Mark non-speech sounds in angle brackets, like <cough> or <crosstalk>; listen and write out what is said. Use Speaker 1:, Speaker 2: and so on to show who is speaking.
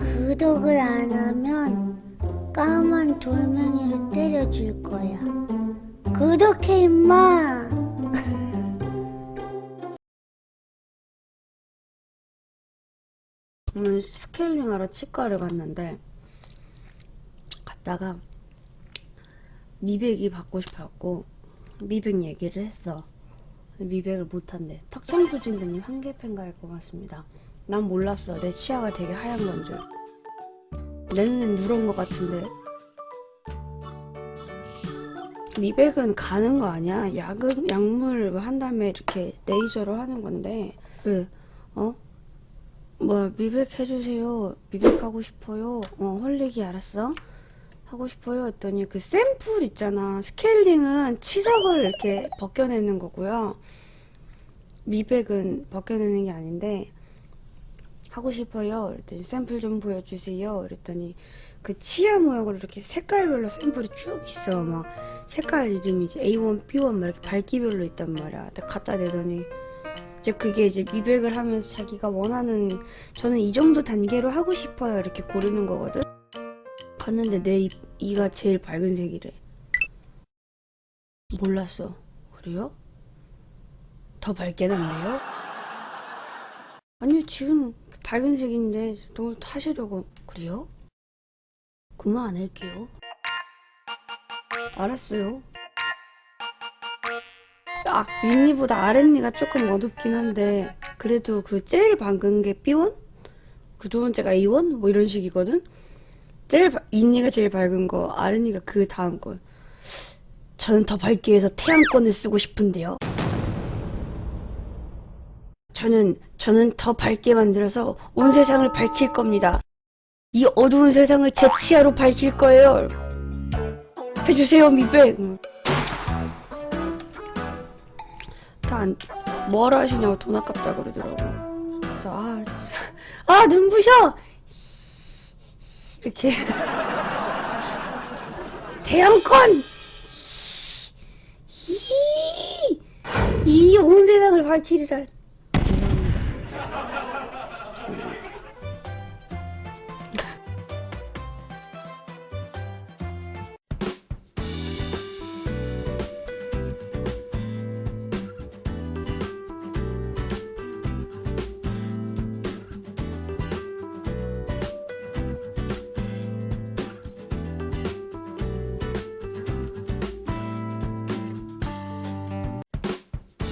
Speaker 1: 구독을 안 하면 까만 돌멩이로 때려줄 거야. 구독해 임마. <laughs>
Speaker 2: 오늘 스케일링하러 치과를 갔는데 갔다가 미백이 받고 싶어갖고 미백 얘기를 했어. 미백을 못한대. 턱청소진드님 한개팬가일 것 같습니다. 난 몰랐어. 내 치아가 되게 하얀 건 줄. 내 눈엔 누런 것 같은데. 미백은 가는 거 아니야? 약은 약물 한 다음에 이렇게 레이저로 하는 건데 그 어? 뭐 미백 해주세요. 미백 하고 싶어요. 어 헐리기 알았어? 하고 싶어요. 했더니 그 샘플 있잖아. 스케일링은 치석을 이렇게 벗겨내는 거고요. 미백은 벗겨내는 게 아닌데 하고 싶어요. 그랬더니 샘플 좀 보여주세요. 그랬더니 그 치아 모양으로 이렇게 색깔별로 샘플이 쭉 있어. 막 색깔 이름이 이제 A1, B1 막 이렇게 밝기별로 있단 말이야. 딱 갖다 대더니 이제 그게 이제 미백을 하면서 자기가 원하는 저는 이 정도 단계로 하고 싶어요 이렇게 고르는 거거든 갔는데 내 입, 이가 제일 밝은 색이래 몰랐어 그래요? 더 밝게 났네요? 아니요 지금 밝은 색인데 너 하시려고 그래요? 그만 안 할게요 알았어요 아, 윗니보다 아랫니가 조금 어둡긴 한데 그래도 그 제일 밝은 게 B1? 그 두 번째가 A1? 뭐 이런 식이거든? 제일 바- 윗니가 제일 밝은 거 아랫니가 그 다음 거 저는 더 밝기 위해서 태양권을 쓰고 싶은데요 저는 저는 더 밝게 만들어서 온 세상을 밝힐 겁니다 이 어두운 세상을 제 치아로 밝힐 거예요 해주세요 미백 다 뭐하러 하시냐고 돈 아깝다 그러더라고. 그래서 아. 아 눈부셔 이렇게 대형권 이 온 세상을 밝히리라. 죄송합니다.